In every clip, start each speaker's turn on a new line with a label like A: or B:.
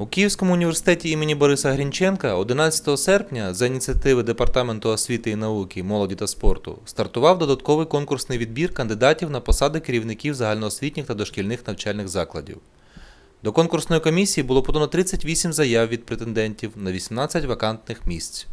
A: У Київському університеті імені Бориса Грінченка 11 серпня за ініціативи Департаменту освіти і науки, молоді та спорту стартував додатковий конкурсний відбір кандидатів на посади керівників загальноосвітніх та дошкільних навчальних закладів. До конкурсної комісії було подано 38 заяв від претендентів на 18 вакантних місць.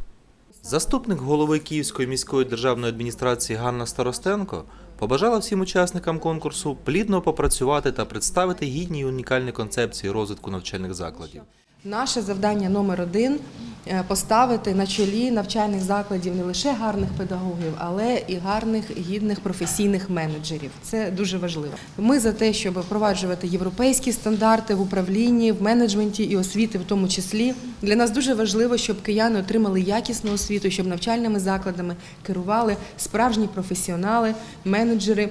A: Заступник голови Київської міської державної адміністрації Ганна Старостенко побажала всім учасникам конкурсу плідно попрацювати та представити гідні і унікальні концепції розвитку навчальних закладів.
B: Наше завдання номер один е, поставити на чолі навчальних закладів не лише гарних педагогів, але і гарних гідних професійних менеджерів. Це дуже важливо. Ми за те, щоб впроваджувати європейські стандарти в управлінні, в менеджменті і освіти, в тому числі. Для нас дуже важливо, щоб кияни отримали якісну освіту, щоб навчальними закладами керували справжні професіонали, менеджери.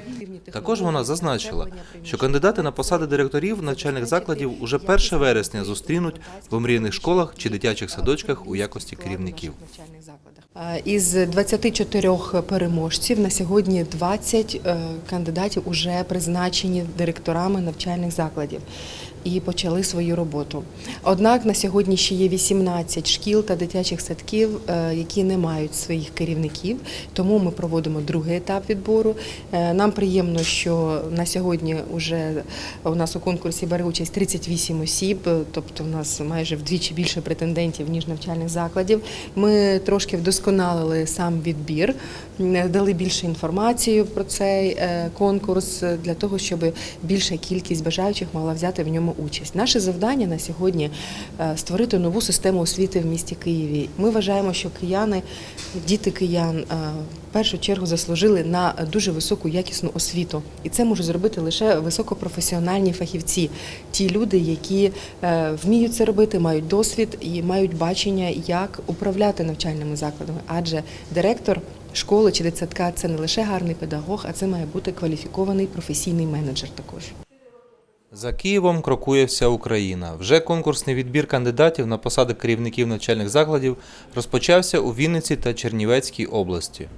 A: Також вона зазначила, що кандидати на посади директорів навчальних закладів уже 1 вересня зустрінуть в омріяних школах чи дитячих садочках у якості керівників.
B: Е, Із 24 переможців на сьогодні 20 е, кандидатів вже призначені директорами навчальних закладів і почали свою роботу. Однак на сьогодні ще є 18 шкіл та дитячих садків, е, які не мають своїх керівників, тому ми проводимо другий етап відбору. Е, Нам приємно, що на сьогодні вже у нас у конкурсі бере участь 38 осіб, е, тобто у нас майже вдвічі більше претендентів ніж навчальних закладів. Ми трошки вдосконалили сам відбір, дали більше інформації про цей конкурс для того, щоб більша кількість бажаючих могла взяти в ньому участь. Наше завдання на сьогодні створити нову систему освіти в місті Києві. Ми вважаємо, що кияни, діти киян е, в першу чергу заслужили на дуже високу якісну освіту, і це можуть зробити лише високопрофесіональні фахівці, ті люди, які е, вміють це робити, мають досвід і мають бачення, як управляти навчальними закладами. Адже директор школи чи дитсадка це не лише гарний педагог, а це має бути кваліфікований професійний менеджер також.
A: За Києвом крокує вся Україна. Вже конкурсний відбір кандидатів на посади керівників навчальних закладів розпочався у Вінниці та Чернівецькій області.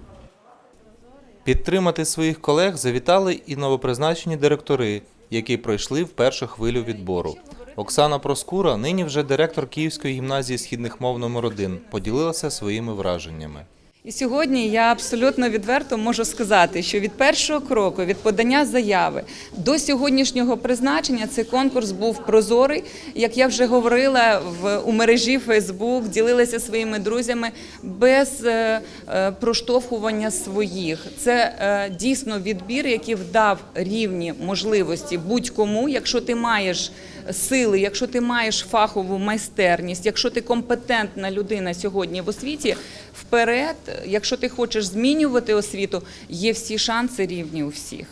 A: Підтримати своїх колег завітали і новопризначені директори, які пройшли в першу хвилю відбору. Оксана Проскура, нині вже директор Київської гімназії східних мов номер 1 поділилася своїми враженнями.
C: І сьогодні я абсолютно відверто можу сказати, що від першого кроку, від подання заяви до сьогоднішнього призначення цей конкурс був прозорий. Як я вже говорила в у мережі Фейсбук, ділилася своїми друзями без е, е, проштовхування своїх. Це е, дійсно відбір, який вдав рівні можливості будь-кому, якщо ти маєш сили, якщо ти маєш фахову майстерність, якщо ти компетентна людина сьогодні в освіті, вперед, якщо ти хочеш змінювати освіту, є всі шанси рівні у всіх.